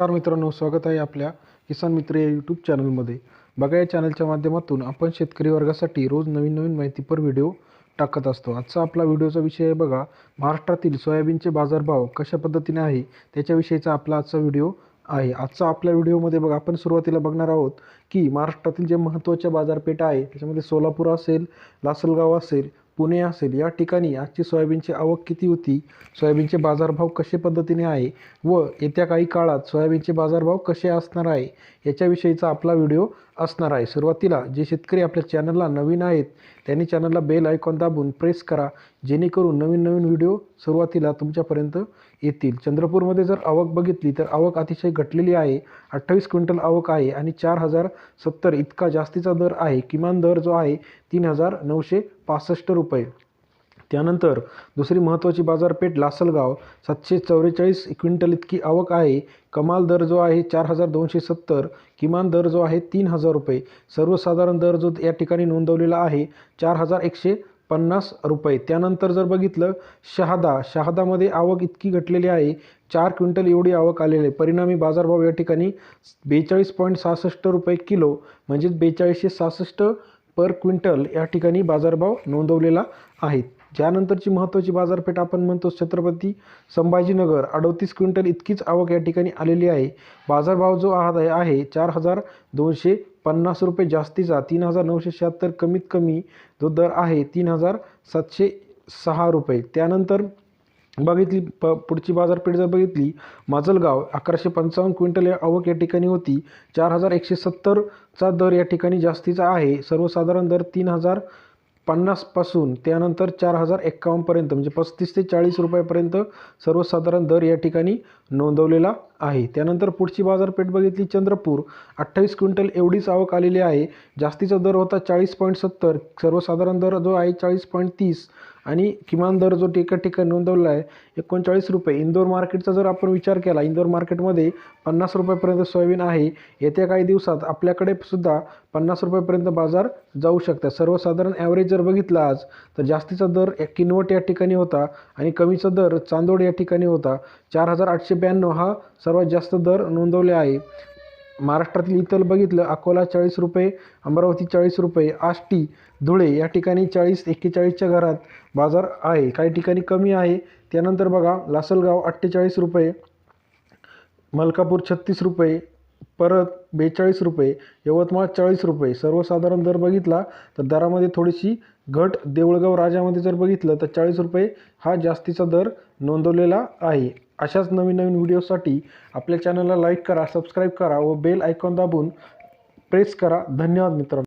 नमस्कार मित्रांनो स्वागत आहे आपल्या किसान मित्र या यूट्यूब चॅनलमध्ये बघा या चॅनलच्या माध्यमातून आपण शेतकरी वर्गासाठी रोज नवीन नवीन माहितीपर व्हिडिओ टाकत असतो. आजचा आपला व्हिडिओचा विषय आहे बघा महाराष्ट्रातील सोयाबीनचे बाजारभाव कशा पद्धतीने आहे त्याच्याविषयीचा आपला आजचा व्हिडिओ आहे. आजचा आपल्या व्हिडिओमध्ये बघा आपण सुरुवातीला बघणार आहोत की महाराष्ट्रातील जे महत्त्वाच्या बाजारपेठा आहे त्याच्यामध्ये सोलापूर असेल लासलगाव असेल पुणे असेल. या ठिकाणी आजची सोयाबीनची आवक किती होती? सोयाबीनचे बाजारभाव कसे पद्धतीने आहे? व येत्या काही काळात सोयाबीनचे बाजारभाव कसे असणार आहे? याच्याविषयीचा आपला व्हिडिओ असणार आहे. सुरुवातीला जे शेतकरी आपल्या चॅनलला नवीन आहेत त्यांनी चॅनलला बेल आयकॉन दाबून प्रेस करा जेणेकरून नवीन नवीन व्हिडिओ सुरुवातीला तुमच्यापर्यंत येतील. चंद्रपूरमध्ये जर आवक बघितली तर आवक अतिशय घटलेली आहे. अठ्ठावीस क्विंटल आवक आहे आणि चार हजार सत्तर इतका जास्तीचा दर आहे. किमान दर जो आहे तीन हजार नऊशे पासष्ट रुपये. त्यानंतर दुसरी महत्त्वाची बाजारपेठ लासलगाव. सातशे चौवेचाळीस क्विंटल इतकी आवक आहे. कमाल दर जो आहे चार हजार दोनशे सत्तर. किमान दर जो आहे तीन हजार रुपये. सर्वसाधारण दर जो या ठिकाणी नोंदवलेला आहे चार हजार एकशे पन्नास रुपये. त्यानंतर जर बघितलं शहादा. शहादामध्ये आवक इतकी घटलेली आहे. चार क्विंटल एवढी आवक आलेली आहे. परिणामी बाजारभाव या ठिकाणी बेचाळीस पॉईंट सहासष्ट रुपये किलो म्हणजेच बेचाळीसशे सहासष्ट पर क्विंटल या ठिकाणी बाजारभाव नोंदवलेला आहे. ज्यानंतरची महत्त्वाची बाजारपेठ आपण म्हणतो छत्रपती संभाजीनगर. अडतीस क्विंटल इतकीच आवक या ठिकाणी आलेली आहे. बाजारभाव जो आहात आहे चार हजार दोनशे पन्नास रुपये जास्तीचा. तीन हजार नऊशे शहात्तर कमीत कमी जो दर आहे तीन हजार सातशे सहा रुपये. त्यानंतर बघितली प पुढची बाजारपेठ जर बघितली माजलगाव अकराशे पंचावन्न क्विंटल या आवक या ठिकाणी होती. चार हजार एकशे सत्तरचा दर या ठिकाणी जास्तीचा आहे. सर्वसाधारण दर तीन हजार पन्नासपासून त्यानंतर चार हजार एक्कावन्नपर्यंत म्हणजे पस्तीस ते चाळीस रुपयापर्यंत सर्वसाधारण दर या ठिकाणी नोंदवलेला आहे. त्यानंतर पुढची बाजारपेठ बघितली. चंद्रपूर अठ्ठावीस क्विंटल एवढीच आवक आलेली आहे. जास्तीचा दर होता चाळीस पॉईंट सत्तर. सर्वसाधारण दर जो आहे चाळीस पॉईंट तीस. आणि किमान दर जो एका ठिकाणी नोंदवला आहे एकोणचाळीस रुपये. इंदोर मार्केटचा जर आपण विचार केला इंदोर मार्केटमध्ये पन्नास रुपयापर्यंत सोयाबीन आहे. येत्या काही दिवसात आपल्याकडे सुद्धा पन्नास रुपयापर्यंत बाजार जाऊ शकतात. सर्वसाधारण ॲव्हरेज जर बघितला आज तर जास्तीचा दर किनवट या ठिकाणी होता आणि कमीचा दर चांदोड या ठिकाणी होता. चार हजार आठशे ब्याण्णव हा सर्वात जास्त दर नोंदवले आहे. महाराष्ट्रातील इतर बघितलं अकोला चाळीस रुपये अमरावती चाळीस रुपये आष्टी धुळे या ठिकाणी चाळीस एक्केचाळीसच्या घरात बाजार आहे. काही ठिकाणी कमी आहे. त्यानंतर बघा लासलगाव अठ्ठेचाळीस रुपये मलकापूर छत्तीस रुपये परत बेचाळीस रुपये यवतमाळ चाळीस रुपये. सर्वसाधारण दर बघितला तर दरामध्ये थोडीशी घट. देऊळगाव राजामध्ये जर बघितलं तर चाळीस रुपये हा जास्तीचा दर नोंदवलेला आहे. अशाच नवीन नवीन व्हिडिओसाठी आपल्या चॅनलला लाईक करा सबस्क्राईब करा व बेल आयकॉन दाबून प्रेस करा. धन्यवाद मित्रांनो.